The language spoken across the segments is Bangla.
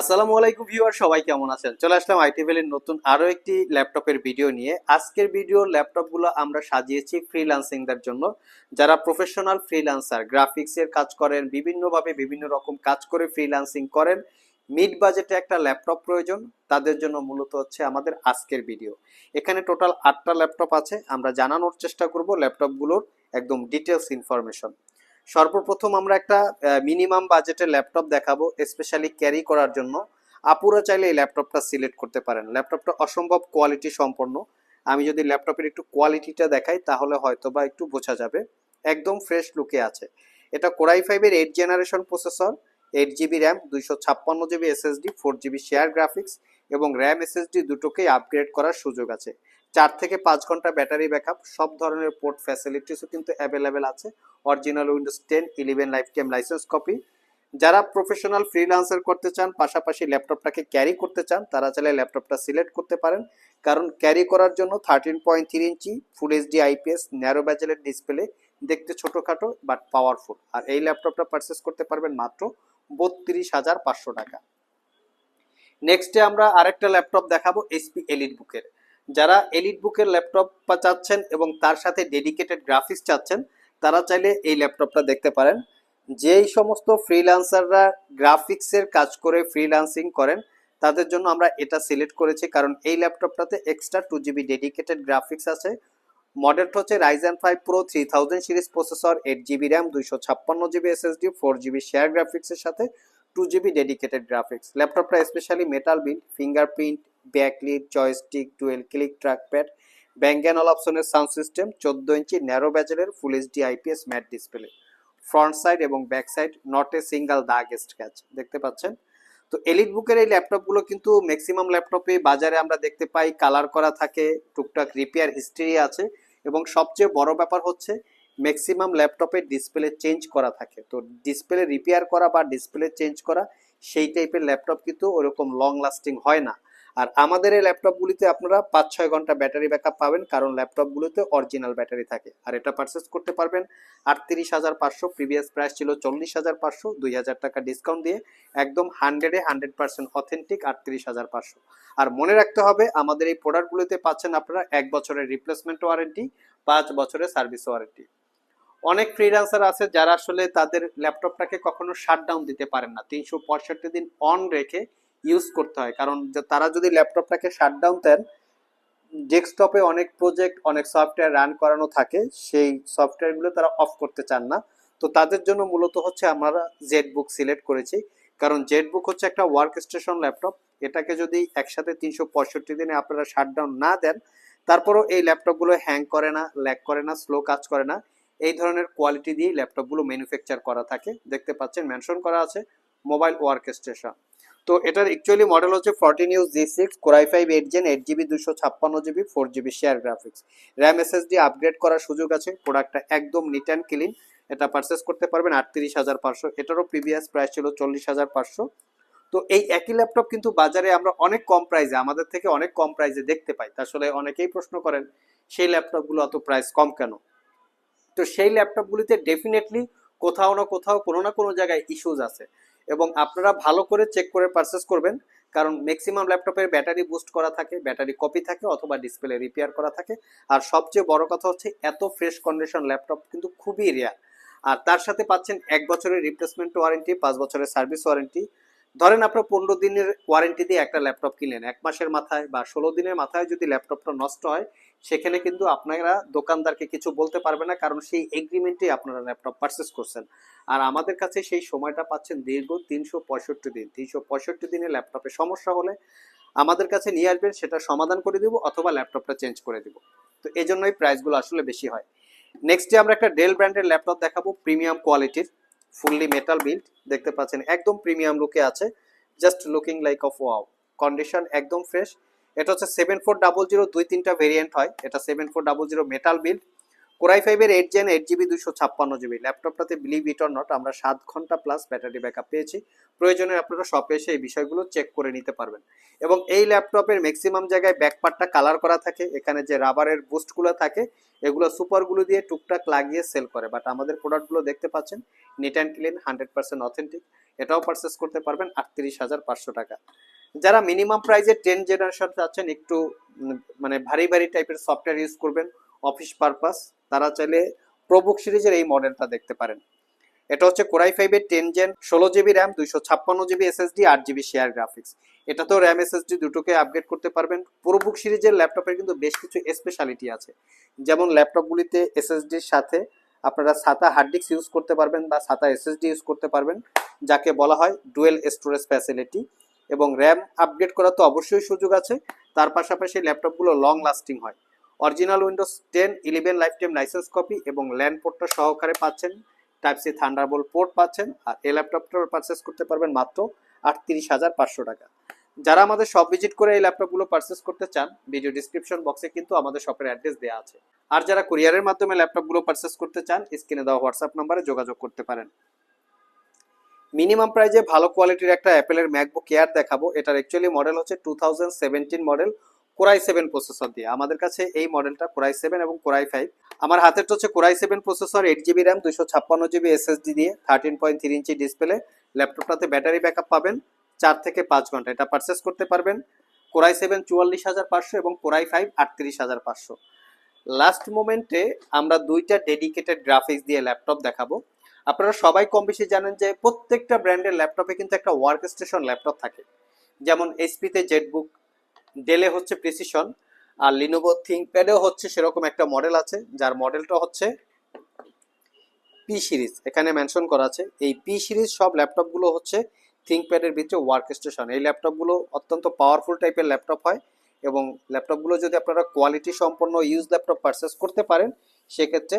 আসসালামু আলাইকুম ভিউয়ার, সবাই কেমন আছেন? চলে আসলাম আইটি ভ্যালির নতুন আরও একটি ল্যাপটপের ভিডিও নিয়ে। আজকের ভিডিও ল্যাপটপগুলো আমরা সাজিয়েছি ফ্রিল্যান্সিংদের জন্য। যারা প্রফেশনাল ফ্রিল্যান্সার, গ্রাফিক্সের কাজ করেন, বিভিন্নভাবে বিভিন্ন রকম কাজ করে ফ্রিল্যান্সিং করেন, মিড বাজেটে একটা ল্যাপটপ প্রয়োজন, তাদের জন্য মূলত হচ্ছে আমাদের আজকের ভিডিও। এখানে টোটাল আটটা ল্যাপটপ আছে, আমরা জানানোর চেষ্টা করব ল্যাপটপগুলোর একদম ডিটেলস ইনফরমেশন। সর্বপ্রথম আমরা একটা মিনিমাম বাজেটের ল্যাপটপ দেখাবো স্পেশালি ক্যারি করার জন্য। আপুরা চাইলে এই ল্যাপটপটা সিলেক্ট করতে পারেন। ল্যাপটপটা অসম্ভব কোয়ালিটি সম্পন্ন। আমি যদি ল্যাপটপের একটু কোয়ালিটিটা দেখাই, তাহলে হয়তো বা একটু বোঝা যাবে। একদম ফ্রেশ লুকে আছে। এটা কোরাই ফাইভের eight generation processor eight GB RAM দুইশো ছাপ্পান্ন GB SSD four GB share graphics এবং র্যাম এসএসডি দুটোকেই আপগ্রেড করার সুযোগ আছে। চার থেকে পাঁচ ঘণ্টা ব্যাটারি ব্যাকআপ, সব ধরনের পোর্ট ফ্যাসিলিটিসও কিন্তু অ্যাভেলেবেল আছে। Original Windows ten eleven life time license copy যারা প্রফেশনাল ফ্রিল্যান্সার করতে চান, পাশাপাশি ল্যাপটপটাকে ক্যারি করতে চান, তারা চাইলে ল্যাপটপটা সিলেক্ট করতে পারেন। কারণ ক্যারি করার জন্য thirteen point three inch full HD IPS narrow ব্যাজেলের display দেখতে ছোটোখাটো বাট পাওয়ারফুল আর এই ল্যাপটপটা পারচেস করতে পারবেন মাত্র বত্রিশ হাজার পাঁচশো টাকা। নেক্সটে আমরা আরেকটা ল্যাপটপ দেখাবো এইচপি এলিট বুকের যারা এলিট বুকের ল্যাপটপ চাচ্ছেন এবং তার সাথে ডেডিকেটেড গ্রাফিক্স চাচ্ছেন, তারা চাইলে এই ল্যাপটপটা দেখতে পারেন। যেই সমস্ত ফ্রিল্যান্সাররা গ্রাফিক্সের কাজ করে ফ্রিল্যান্সিং করেন, তাদের জন্য আমরা এটা সিলেক্ট করেছি কারণ এই ল্যাপটপটাতে extra two GB dedicated graphics আছে। মডেলটা হচ্ছে Ryzen five pro three thousand series processor eight GB RAM দুইশো ছাপ্পান্ন GB SSD four GB share গ্রাফিক্সের সাথে টু জিবি ডেডিকেটেড গ্রাফিক্স ল্যাপটপটা specially metal build fingerprint backlit joystick dual click trackpad Bang and all অপশনের সাউন্ড সিস্টেম চোদ্দ inch narrow ব্যাজেলের full HD IPS matte display front side এবং back side not a single দাগ স্ক্র্যাচ দেখতে পাচ্ছেন? তো এলিট বুকের এই ল্যাপটপগুলো কিন্তু ম্যাক্সিমাম ল্যাপটপে বাজারে আমরা দেখতে পাই কালার করা থাকে, টুকটাক রিপেয়ার হিস্ট্রি আছে এবং সবচেয়ে বড় ব্যাপার হচ্ছে ম্যাক্সিমাম ল্যাপটপের ডিসপ্লে চেঞ্জ করা থাকে। তো ডিসপ্লে রিপেয়ার করা বা ডিসপ্লে চেঞ্জ করা, সেই টাইপের ল্যাপটপ কিন্তু ওরকম লং লাস্টিং হয় না। আর আমাদের এই ল্যাপটপগুলিতে আপনারা পাঁচ ছয় ঘণ্টা ব্যাটারি ব্যাকআপ পাবেন, কারণ ল্যাপটপগুলোতে অরিজিনাল ব্যাটারি থাকে। আর এটা পারচেস করতে পারবেন আটত্রিশ হাজার পাঁচশো প্রিভিয়াস প্রাইস ছিল চল্লিশ হাজার পাঁচশো, দুই হাজার টাকা ডিসকাউন্ট দিয়ে একদম হান্ড্রেডে হান্ড্রেড পার্সেন্ট অথেন্টিক আটত্রিশ হাজার পাঁচশো। আর মনে রাখতে হবে, আমাদের এই প্রোডাক্টগুলোতে পাচ্ছেন আপনারা এক বছরের রিপ্লেসমেন্ট ওয়ারেন্টি পাঁচ বছরের সার্ভিস ওয়ারেন্টি অনেক ফ্রিল্যান্সার আছে যারা আসলে তাদের ল্যাপটপটাকে কখনো শাটডাউন দিতে পারেন না। তিনশো পঁয়ষট্টি দিন অন রেখে ইউজ করতে হয়। কারণ তারা যদি ল্যাপটপটাকে শাটডাউন দেন ডেস্কটপে অনেক প্রজেক্ট অনেক সফটওয়্যার রান করানো থাকে, সেই সফটওয়্যারগুলো তারা অফ করতে চান না। তো তাদের জন্য মূলত হচ্ছে আমরা জেড বুক সিলেক্ট করেছি। কারণ জেড বুক হচ্ছে একটা ওয়ার্ক স্টেশন ল্যাপটপ এটাকে যদি একসাথে তিনশো পঁয়ষট্টি দিনে আপনারা শাটডাউন না দেন, তারপরও এই ল্যাপটপগুলো হ্যাং করে না ল্যাক করে না স্লো কাজ করে না। এই ধরনের কোয়ালিটি দিয়ে ল্যাপটপগুলো ম্যানুফ্যাকচার করা থাকে। দেখতে পাচ্ছেন মেনশন করা আছে মোবাইল ওয়ার্ক স্টেশন তো এটার অ্যাকচুয়ালি মডেল হচ্ছে fourteen U G six core i five eight gen eight GB দুশো ছাপ্পান্ন GB four GB share graphics RAM SSD upgrade করার সুযোগ আছে প্রোডাক্টটা একদম নিট অ্যান্ড ক্লিন এটা পারচেস করতে পারবেন আটত্রিশ হাজার পাঁচশো। এটারও প্রিভিয়াস প্রাইস ছিল চল্লিশ হাজার পাঁচশো। তো এই একই ল্যাপটপ কিন্তু বাজারে আমরা অনেক কম প্রাইসে আমাদের থেকে অনেক কম প্রাইসে দেখতে পাই। আসলে অনেকেই প্রশ্ন করেন, সেই ল্যাপটপগুলো অত প্রাইস কম কেন? তো সেই ল্যাপটপগুলিতে ডেফিনেটলি কোথাও না কোথাও কোনো না কোনো জায়গায় ইস্যুজ আছে। এবং আপনারা ভালো করে চেক করে পারচেস করবেন, কারণ ম্যাক্সিমাম ল্যাপটপের ব্যাটারি বুস্ট করা থাকে ব্যাটারি কপি থাকে অথবা ডিসপ্লে রিপেয়ার করা থাকে। আর সবচেয়ে বড় কথা হচ্ছে, এত ফ্রেশ কন্ডিশন ল্যাপটপ কিন্তু খুবই রেয়ার আর তার সাথে পাচ্ছেন এক বছরের রিপ্লেসমেন্ট ওয়ারেন্টি পাঁচ বছরের সার্ভিস ওয়ারেন্টি ধরেন আপনার পনেরো দিনের ওয়ারেন্টি দিয়ে একটা ল্যাপটপ কিনলেন, এক মাসের মাথায় বা ষোলো দিনের মাথায় যদি ল্যাপটপটা নষ্ট হয়, সেখানে কিন্তু আপনারা দোকানদারকে কিছু বলতে পারবে না, কারণ সেই এগ্রিমেন্টে আপনারা ল্যাপটপ পারচেস করছেন। আর আমাদের কাছে সেই সময়টা পাচ্ছেন দীর্ঘ তিনশো পঁয়ষট্টি দিন। তিনশো পঁয়ষট্টি দিনে ল্যাপটপে সমস্যা হলে আমাদের কাছে নিয়ে আসবেন, সেটা সমাধান করে দিব অথবা ল্যাপটপটা চেঞ্জ করে দিব। তো এই জন্যই প্রাইসগুলো আসলে বেশি হয়। নেক্সট ডে আমরা একটা ডেল ব্র্যান্ডের ল্যাপটপ দেখাবো প্রিমিয়াম কোয়ালিটির ফুললি মেটাল বিল্ড দেখতে পাচ্ছেন, একদম প্রিমিয়াম লুকে আছে just looking like of wow condition একদম ফ্রেশ এটা হচ্ছে সেভেন ফোর ডাবল জিরো দুই তিনটা ভেরিয়েন্ট হয়, এটা seven four double zero metal build core i ফাইভের এইট জেন এইট জিবি দুশো ছাপ্পান্ন জিবি ল্যাপটপটাতে বিলিভ ইট অর নট আমরা সাত ঘণ্টা প্লাস ব্যাটারি ব্যাকআপ পেয়েছি। প্রয়োজনে আপনারা শপে এসে এই বিষয়গুলো চেক করে নিতে পারবেন। এবং এই ল্যাপটপের ম্যাক্সিমাম জায়গায় ব্যাকপার্টটা কালার করা থাকে। এখানে যে রাবারের বুস্টগুলো থাকে, এগুলো সুপারগুলো দিয়ে টুকটাক লাগিয়ে সেল করে। বাট আমাদের প্রোডাক্টগুলো দেখতে পাচ্ছেন neat and clean hundred percent authentic এটাও পারচেস করতে পারবেন, আটত্রিশ হাজার পাঁচশো টাকা। যারা মিনিমাম প্রাইসে টেন জেনারেশন চাচ্ছেন, একটু মানে ভারী ভারী টাইপের সফটওয়্যার ইউজ করবেন। অফিস পারপাস তারা চাইলে প্রবুক সিরিজের এই মডেলটা দেখতে পারেন। এটা হচ্ছে কোরাই ফাইভের টেন জেন ষোলো জিবি র্যাম, দুইশো ছাপ্পান্ন জিবি এসএসডি, আট জিবি শেয়ার গ্রাফিক্স। এটা তো র্যাম এসএসডি দুটোকে আপগ্রেড করতে পারবেন। প্রবুক সিরিজের ল্যাপটপের কিন্তু বেশ কিছু স্পেশালিটি আছে। যেমন ল্যাপটপগুলিতে এসএসডির সাথে আপনারা সাতা হার্ড ডিস্ক ইউজ করতে পারবেন বা সাতা এসএসডি ইউজ করতে পারবেন, যাকে বলা হয় ডুয়েল স্টোরেজ ফ্যাসিলিটি এবং র্যাম আপগ্রেড করার তো অবশ্যই সুযোগ আছে। তার পাশাপাশি ল্যাপটপগুলো লং লাস্টিং হয়। Original Windows ten eleven life time license copy এবং ল্যান্ড পোর্টটা সহকারে পাচ্ছেন। টাইপ সি থান্ডারবোল্ট পোর্ট পাচ্ছেন আর এই ল্যাপটপটা পারচেস করতে পারবেন মাত্র আটত্রিশ হাজার পাঁচশো টাকা। যারা আমাদের শপ ভিজিট করে এই ল্যাপটপগুলো পারচেস করতে চান ভিডিও ডিসক্রিপশন বক্সে কিন্তু আমাদের শপের অ্যাড্রেস দেওয়া আছে। আর যারা কুরিয়ারের মাধ্যমে ল্যাপটপগুলো পারচেস করতে চান স্ক্রিনে দেওয়া হোয়াটসঅ্যাপ নাম্বারে যোগাযোগ করতে পারেন। মিনিমাম প্রাইজে ভালো কোয়ালিটির একটা অ্যাপেলের ম্যাকবুক এয়ার দেখাবো। এটার অ্যাকচুয়ালি মডেল হচ্ছে two thousand seventeen model core i seven processor দিয়ে। আমাদের কাছে এই মডেলটা কোরাই সেভেন এবং কোরাই ফাইভ আমার হাতেরটা হচ্ছে core i seven processor eight GB RAM দুশো ছাপ্পান্ন জিবি এসএসডি দিয়ে thirteen point three inch display ল্যাপটপটাতে battery backup পাবেন চার থেকে পাঁচ ঘণ্টা। এটা পারচেস করতে পারবেন কোরাই সেভেন চুয়াল্লিশ হাজার পাঁচশো এবং কোরাই ফাইভ আটত্রিশ হাজার পাঁচশো। লাস্ট মোমেন্টে আমরা দুইটা ডেডিকেটেড গ্রাফিক্স দিয়ে ল্যাপটপ দেখাবো। আপনারা সবাই কম বেশি জানেন যে প্রত্যেকটা ব্র্যান্ডের ল্যাপটপে কিন্তু একটা ওয়ার্ক স্টেশন ল্যাপটপ থাকে। যেমন এইচপিতে জেটবুক ডেলে হচ্ছে প্রিসিশন আর লিনোভো থিঙ্কপ্যাডেও হচ্ছে সেরকম একটা মডেল আছে, যার মডেলটা হচ্ছে পি সিরিজ এখানে মেনশন করা আছে, এই পি সিরিজ সব ল্যাপটপগুলো হচ্ছে থিঙ্কপ্যাডের ভিতরে ওয়ার্ক স্টেশন এই ল্যাপটপগুলো অত্যন্ত পাওয়ারফুল টাইপের ল্যাপটপ হয় এবং ল্যাপটপগুলো যদি আপনারা কোয়ালিটি সম্পন্ন ইউজ ল্যাপটপ পারচেস করতে পারেন, সেক্ষেত্রে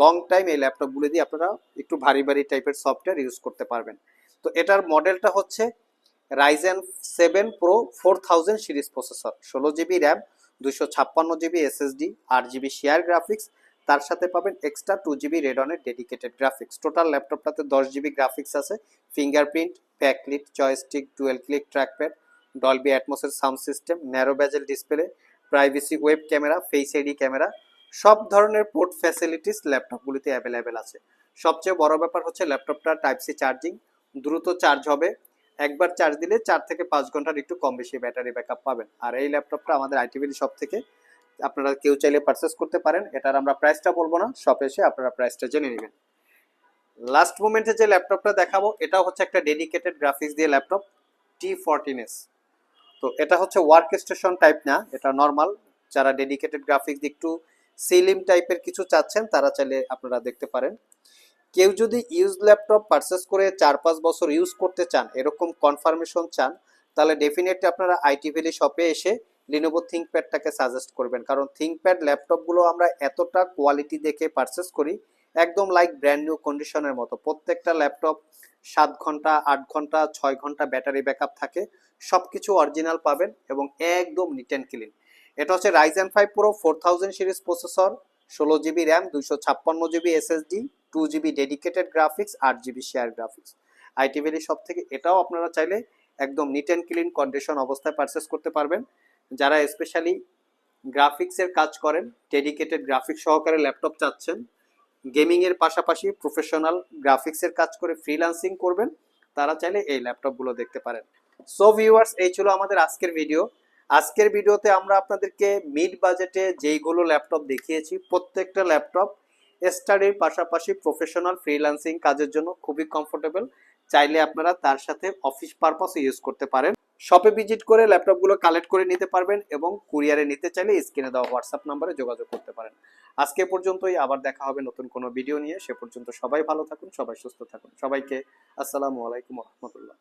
লং টাইম এই ল্যাপটপগুলো দিয়ে আপনারা একটু ভারী ভারী টাইপের সফটওয়্যার ইউজ করতে পারবেন। তো এটার মডেলটা হচ্ছে Ryzen seven pro four thousand series processor ষোলো জিবি র্যাম দুশো ছাপ্পান্ন জিবি এসএসডি আট জিবি শেয়ার গ্রাফিক্স তার সাথে পাবেন এক্সট্রা টু জিবি রেডনের ডেডিকেটেড গ্রাফিক্স টোটাল ল্যাপটপটাতে দশ জিবি গ্রাফিক্স আছে। Fingerprint backlit joystick dual click trackpad Dolby অ্যাটমসের sound system narrow bezel display privacy web camera face ID camera সব ধরনের পোর্ট ফ্যাসিলিটিস ল্যাপটপগুলিতে অ্যাভেলেবেল আছে। সবচেয়ে বড় ব্যাপার হচ্ছে ল্যাপটপটা টাইপ সি চার্জিং দ্রুত চার্জ হবে একবার চার্জ দিলে চার থেকে পাঁচ ঘণ্টার একটু কম বেশি ব্যাটারি ব্যাকআপ পাবেন। আর এই ল্যাপটপটা আমাদের আইটিভিলি শপ থেকে আপনারা কেউ চাইলে পারচেস করতে পারেন। এটার আমরা প্রাইসটা বলব না শপে এসে আপনারা প্রাইসটা জেনে নেবেন। লাস্ট মোমেন্টে যে ল্যাপটপটা দেখাবো, এটাও হচ্ছে একটা ডেডিকেটেড গ্রাফিক্স দিয়ে ল্যাপটপ টি ফোরটিন এস তো এটা হচ্ছে ওয়ার্ক স্টেশন টাইপ না, এটা নর্মাল যারা ডেডিকেটেড গ্রাফিক্স একটু সিলিম টাইপের কিছু চাচ্ছেন, তারা চাইলে আপনারা দেখতে পারেন। কেউ যদি ইউজ ল্যাপটপ পারচেস করে চার পাঁচ বছর ইউজ করতে চান, এরকম কনফার্মেশন চান, তাহলে ডেফিনেটলি আপনারা আইটি ভ্যালি শপে এসে লিনোভো থিঙ্কপ্যাডটাকে সাজেস্ট করবেন। কারণ থিঙ্কপ্যাড ল্যাপটপগুলো আমরা এতটা কোয়ালিটি দেখে পারচেস করি, একদম লাইক ব্র্যান্ড নিউ কন্ডিশনের মতো। প্রত্যেকটা ল্যাপটপ সাত ঘণ্টা, আট ঘণ্টা, ছয় ঘণ্টা ব্যাটারি ব্যাকআপ থাকে সব কিছু অরিজিনাল পাবেন এবং একদম নিট অ্যান্ড ক্লিন এটা হচ্ছে Ryzen five pro four thousand series processor ষোলো জিবি র্যাম দুইশো ছাপ্পান্ন GB SSD two GB dedicated graphics আট GB share graphics IT valley সব থেকে এটাও আপনারা চাইলে একদম নিট অ্যান্ড ক্লিন কন্ডিশন অবস্থায় পারচেস করতে পারবেন। যারা স্পেশালি গ্রাফিক্সের কাজ করেন ডেডিকেটেড গ্রাফিক্স সহকারে ল্যাপটপ চাচ্ছেন গেমিংয়ের পাশাপাশি প্রফেশনাল গ্রাফিক্সের কাজ করে ফ্রিল্যান্সিং করবেন, তারা চাইলে এই ল্যাপটপগুলো দেখতে পারেন। সো ভিউয়ার্স এই ছিল আমাদের আজকের ভিডিও আজকের ভিডিওতে আমরা আপনাদেরকে মিড বাজেটে যেইগুলো ল্যাপটপ দেখিয়েছি, প্রত্যেকটা ল্যাপটপ স্টাডির পাশাপাশি প্রফেশনাল ফ্রিল্যান্সিং কাজের জন্য খুবই কমফোর্টেবল চাইলে আপনারা তার সাথে অফিস পারপাসও ইউজ করতে পারেন। শপে ভিজিট করে ল্যাপটপগুলো কালেক্ট করে নিতে পারবেন এবং কুরিয়ারে নিতে চাইলে স্ক্রিনে দেওয়া হোয়াটসঅ্যাপ নাম্বারে যোগাযোগ করতে পারেন। আজকে পর্যন্তই, আবার দেখা হবে নতুন কোনো ভিডিও নিয়ে। সে পর্যন্ত সবাই ভালো থাকুন, সবাই সুস্থ থাকুন। সবাইকে আসসালামু আলাইকুম রহমতুল্লাহ।